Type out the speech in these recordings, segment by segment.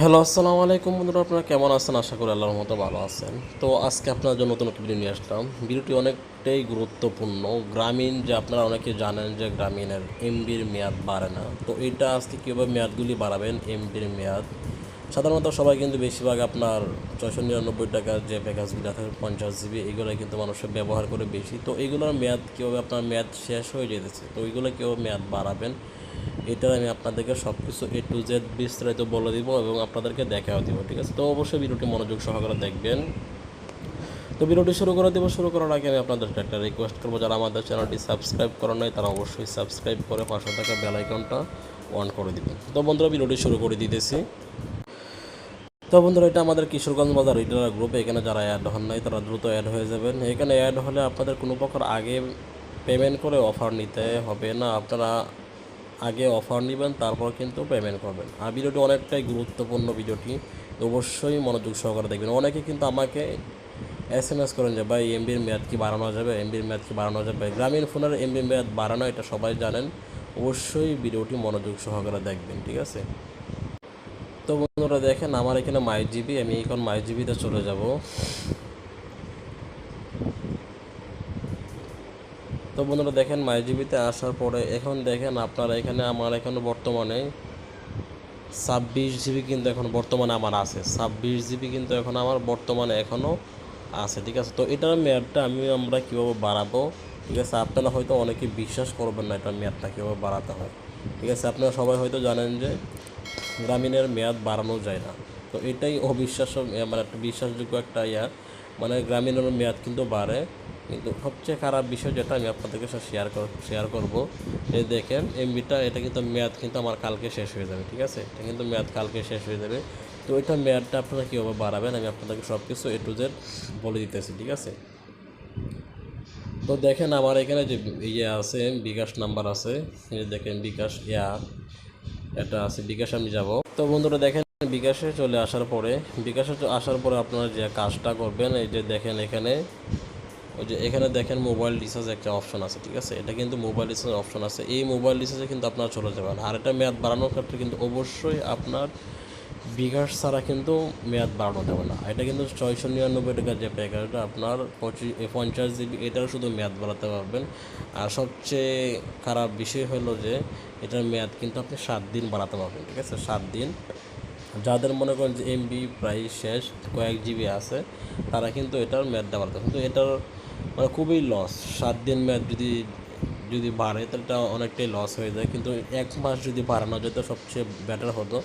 Hello, আসসালামু আলাইকুম বন্ধুরা, আপনারা কেমন আছেন? আশা করি আল্লাহর মতো ভালো আছেন। তো আজকে আপনার জন্য নতুন একটা ভিডিও নিয়ে আসলাম। ভিডিওটি অনেকটাই গুরুত্বপূর্ণ। গ্রামীণ যে আপনারা অনেকে জানেন যে গ্রামীণের এমবির মেয়াদ বাড়ে না। তো এটা আজকে কীভাবে মেয়াদগুলি বাড়াবেন এমবির মেয়াদ? সাধারণত সবাই কিন্তু বেশিরভাগ আপনার ছয়শো নিরানব্বই টাকার যে প্যাকেজগুলো আছে, পঞ্চাশ জিবি এগুলো কিন্তু মানুষের ব্যবহার করে বেশি। তো এগুলোর মেয়াদ কীভাবে আপনার মেয়াদ শেষ হয়ে যেতেছে? তো ওইগুলো কীভাবে মেয়াদ বাড়াবেন? এটা আমি আপনাদেরকে সব কিছু এ টু জেড বিস্তারিত বলে দিব এবং আপনাদেরকে দেখাও দিব, ঠিক আছে? তো অবশ্যই ভিডিওটি মনোযোগ সহকারে দেখবেন। তো ভিডিওটি শুরু করে দেবো। শুরু করার আগে আমি আপনাদেরকে একটা রিকোয়েস্ট করব। যারা আমাদের চ্যানেলটি সাবস্ক্রাইব করে নাই, তারা অবশ্যই সাবস্ক্রাইব করে পাশে থাকা বেল আইকনটা অন করে দিবেন। তো বন্ধুরা, ভিডিওটি শুরু করে দিতেছি। তো বন্ধুরা, এটা আমাদের কিশোরগঞ্জ বাজার রিটেলার গ্রুপ এখানে যারা অ্যাড হন নাই, তারা দ্রুত অ্যাড হয়ে যাবেন। এখানে অ্যাড হলে আপনাদের কোনো প্রকার আগে পেমেন্ট করে অফার নিতে হবে না। আপনারা আগে অফার নেবেন, তারপর কিন্তু পেমেন্ট করবেন। আর ভিডিওটি অনেকটাই গুরুত্বপূর্ণ ভিডিওটি অবশ্যই মনোযোগ সহকারে দেখবেন। অনেকে কিন্তু আমাকে এস এম এস করেন যে, ভাই এমবির মেয়াদ কি বাড়ানো যাবে? এমবির মেয়াদ কি বাড়ানো যাবে? গ্রামীণ ফোনের এমবির মেয়াদ বাড়ানো, এটা সবাই জানেন। অবশ্যই ভিডিওটি মনোযোগ সহকারে দেখবেন, ঠিক আছে? তো বন্ধুরা, দেখেন আমার এখানে মাই জিবি আমি এখন মাই জিবিতে চলে যাব। তো বন্ধুরা দেখেন মাইজিবিতে আসার পরে এখন দেখেন আপনারা এখানে আমার এখানে বর্তমানে ছাব্বিশ জিবি কিন্তু এখন বর্তমানে আমার আছে। ছাব্বিশ জিবি কিন্তু এখন আমার বর্তমানে এখনও আছে, ঠিক আছে? তো এটার মেয়াদটা আমি আমরা কীভাবে বাড়াবো, ঠিক আছে? আপনারা হয়তো অনেকে বিশ্বাস করবেন না এটার মেয়াদটা কীভাবে বাড়াতে হয়, ঠিক আছে? আপনারা সবাই হয়তো জানেন যে গ্রামীণের মেয়াদ বাড়ানো যায় না। তো এটাই অবিশ্বাস্য মানে একটা বিশ্বাসযোগ্য একটা ইয়া মানে গ্রামীণের মেয়াদ কিন্তু বাড়ে। কিন্তু সবচেয়ে খারাপ বিষয় যেটা আমি আপনাদেরকে শেয়ার শেয়ার করব, এই দেখেন এমবিটা এটা কিন্তু মেয়াদ কিন্তু আমার কালকে শেষ হয়ে যাবে, ঠিক আছে? এটা কিন্তু মেয়াদ কালকে শেষ হয়ে যাবে। তো ওইটা মেয়াদটা আপনারা কীভাবে বাড়াবেন, আমি আপনাদেরকে সব কিছু এ টু জেড বলে দিতেছি, ঠিক আছে? তো দেখেন আমার এখানে যে ইয়ে আছে, বিকাশ নাম্বার আছে দেখেন বিকাশ, ইয়া, এটা আছে, বিকাশ আমি যাব। তো বন্ধুরা দেখেন, বিকাশে চলে আসার পরে, বিকাশে আসার পরে আপনারা যে কাজটা করবেন, এই যে দেখেন এখানে ওই যে এখানে দেখেন মোবাইল রিচার্জ একটা অপশন আছে, ঠিক আছে? এটা কিন্তু মোবাইল রিচার্জ অপশন আছে। এই মোবাইল রিচার্জে কিন্তু আপনারা চলে যাবেন। আর এটা মেয়াদ বাড়ানোর ক্ষেত্রে কিন্তু অবশ্যই আপনার বিকাশ ছাড়া কিন্তু মেয়াদ বাড়ানো যাবে না। এটা কিন্তু ছয়শো নিরানব্বই টাকার যে প্যাকেজটা আপনার পঁচিশ পঞ্চাশ জিবি এটার শুধু মেয়াদ বাড়াতে পারবেন। আর সবচেয়ে খারাপ বিষয় হলো যে, এটার মেয়াদ কিন্তু আপনি সাত দিন বাড়াতে পারবেন, ঠিক আছে? সাত দিন। যাদের মনে করেন যে এমবি প্রায় শেষ, কয়েক জিবি আছে, তারা কিন্তু এটার মেয়াদটা বাড়াতে কিন্তু এটার মানে খুবই লস সাত দিন মেয়াদ যদি যদি বাড়ে, তাহলে এটা অনেকটাই লস হয়ে যায়। কিন্তু এক মাস যদি বাড়ানো যেত সবচেয়ে বেটার হতো।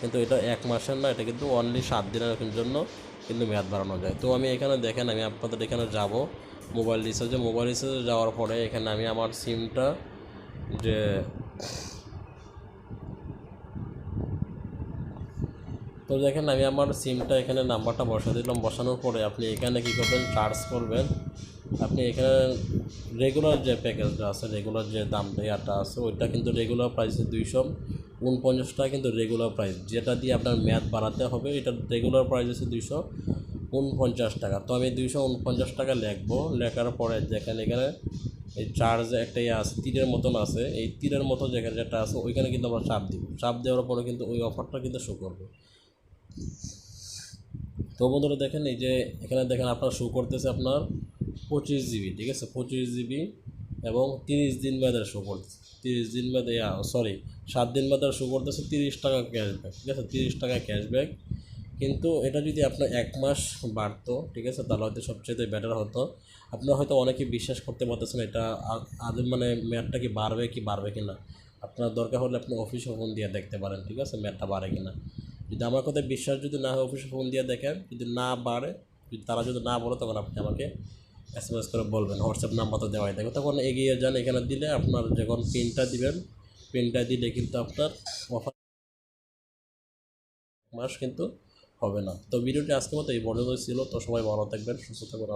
কিন্তু এটা এক মাসের না, এটা কিন্তু অনলি সাত দিনের জন্য কিন্তু মেয়াদ বাড়ানো যায়। তো আমি এখানে দেখেন, আমি আপনাদের এখানে যাব। মোবাইল রিচার্জে মোবাইল রিচার্জে যাওয়ার পরে এখানে আমি আমার সিমটা যে তো দেখেন, আমি আমার সিমটা এখানে নাম্বারটা বসা দিলাম। বসানোর পরে আপনি এখানে কী করবেন? চার্জ করবেন। আপনি এখানে রেগুলার যে প্যাকেজটা আছে রেগুলার যে দাম ইয়াটা আছে, ওইটা কিন্তু রেগুলার প্রাইসে দুইশো উনপঞ্চাশ টাকা কিন্তু রেগুলার প্রাইস যেটা দিয়ে আপনার মেয়াদ বাড়াতে হবে, এটা রেগুলার প্রাইস আছে দুইশো উনপঞ্চাশ টাকা। তো আমি দুইশো উনপঞ্চাশ টাকা লিখব। লেখার পরে যেখানে এখানে এই চার্জ একটা ইয়ে আছে, তীরের মতন আছে। এই তীরের মতো যেখানে যেটা আছে, ওইখানে কিন্তু আমরা চাপ দিব। চাপ দেওয়ার পরে কিন্তু ওই অফারটা কিন্তু শো করবে। তো বন্ধুরা দেখেন, এই যে এখানে দেখেন আপনার শো করতেছে আপনার পঁচিশ জিবি, ঠিক আছে? পঁচিশ জিবি এবং তিরিশ দিন মেয়াদের শো করতেছে তিরিশ দিন মেয়াদে সরি সাত দিন মেয়াদের শো করতেছে তিরিশ টাকা ক্যাশব্যাক ঠিক আছে? তিরিশ টাকা ক্যাশব্যাক কিন্তু এটা যদি আপনার এক মাস বাড়তো, ঠিক আছে? তাহলে হয়তো সবচেয়ে বেটার হতো। আপনারা হয়তো অনেকে বিশ্বাস করতে পারতেছেন এটা আদৌ মানে মেয়াদটা কি বাড়বে কি বাড়বে কি না আপনার দরকার হলে আপনি অফিসে ফোন দিয়ে দেখতে পারেন, ঠিক আছে? মেয়াদটা বাড়ে কি না যদি আমার কথায় বিশ্বাস যদি না হয় অফিসে ফোন দিয়ে দেখেন, যদি না বাড়ে, যদি তারা যদি না বলে, তখন আপনি আমাকে এস এম এস করে বলবেন হোয়াটসঅ্যাপ নাম্বার তো দেওয়াই থাকবে তখন এগিয়ে যান, এখানে দিলে আপনার যখন পিনটা দিবেন পিনটা দিলে কিন্তু আপনার অফার মাস কিন্তু হবে না। তো ভিডিওটি আজকের মতো এই পর্যন্ত ছিল। তো সবাই ভালো থাকবেন, সুস্থ থাকবেন।